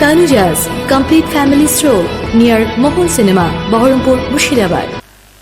Tanuja's complete family stroll near Mohon Cinema, Baharampur, Mushirabad.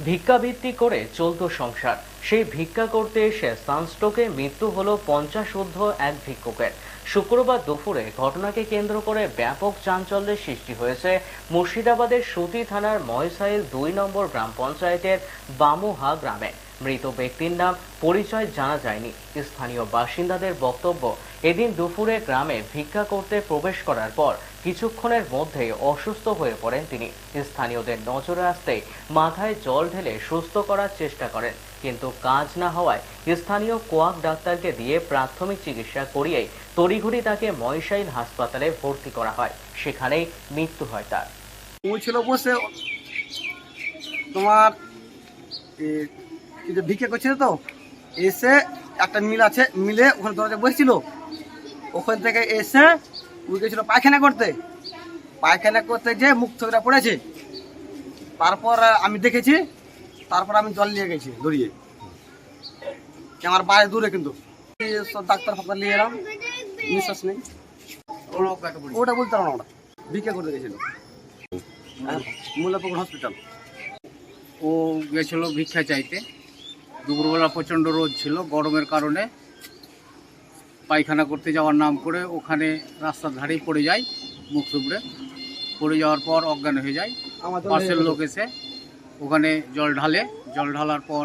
ভিক্ষাবৃত্তি করে চলত সংসার। সেই ভিক্ষা করতে এসে সানস্ট্রোকে মৃত্যু হলো পঞ্চাশ ঊর্ধ্ব এক ভিক্ষুকের। শুক্রবার দুপুরে ঘটনাকে কেন্দ্র করে ব্যাপক চাঞ্চল্যের সৃষ্টি হয়েছে মুর্শিদাবাদের সুতি থানার ময়সাইল দুই নম্বর গ্রাম পঞ্চায়েতের বামুহা গ্রামে। মৃত ব্যক্তির নাম পরিচয় জানা যায়নি। স্থানীয় বাসিন্দাদের বক্তব্য এদিন দুপুরে গ্রামে ভিক্ষা করতে প্রবেশ করার পর কিছুক্ষণের মধ্যেই অসুস্থ হয়ে পড়েন তিনি। স্থানীয়দের নজরে আসতেই মাথায় জল ঢেলে সুস্থ করার চেষ্টা করেন। কিন্তু কাজ না হওয়ায় স্থানীয় কোয়াক ডাক্তারকে দিয়ে প্রাথমিক চিকিৎসা করিয়েই তড়িঘড়ি তাকে ময়সাইল হাসপাতালে ভর্তি করা হয়। সেখানেই মৃত্যু হয় তার। তোমার এ, ভিক্ষে করছিল তো এসে একটা মিল আছে মিলে ওখানে দরজা বসছিল। ওখান থেকে এসে উই গেছিল পায়খানা করতে। পায়খানা করতে যে মুখ থকরা পড়েছে। তারপর আমি দেখেছি তারপর আমি জল নিয়ে গেছি দড়িয়ে। আমার বাড়ি দূরে কিন্তু। সব ডাক্তার ফাক্তার নিয়ে এলাম। নিঃশ্বাস নেই। ওটা বলতে না ওটা। ভিক্ষা করতে গেছিল। মুল্লাপুকুর হসপিটাল ও গেছিল ভিক্ষা চাইতে। দুপুরবেলা প্রচণ্ড রোদ ছিল গরমের কারণে পায়খানা করতে যাওয়ার নাম করে ওখানে রাস্তার ধারেই পড়ে যায় মুখ থুবড়ে। পড়ে যাওয়ার পর অজ্ঞান হয়ে যায় পাশের লোক এসে ওখানে জল ঢালে জল ঢালার পর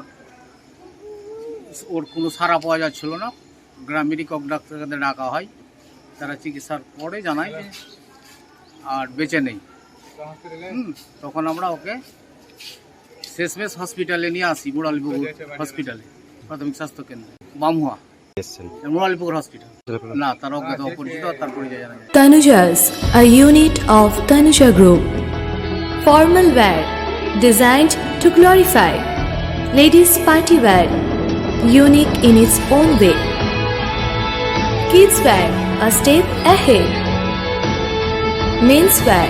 ওর কোনো সারা পাওয়া যাচ্ছিল না। গ্রামেরই কক ডাক্তারকে ডাকা হয় তারা চিকিৎসার পরে জানায় আর বেঁচে নেই। তখন আমরা ওকে শেষমেশ হসপিটালে নিয়ে আসি মুরালিপুকুর হসপিটালে প্রাথমিক স্বাস্থ্য কেন্দ্রে বামুয়া। Tanuja's, a unit of Tanuja Group. Formal wear designed to glorify. Ladies' party wear, unique in its own way. Kids wear, a step ahead. Men's wear,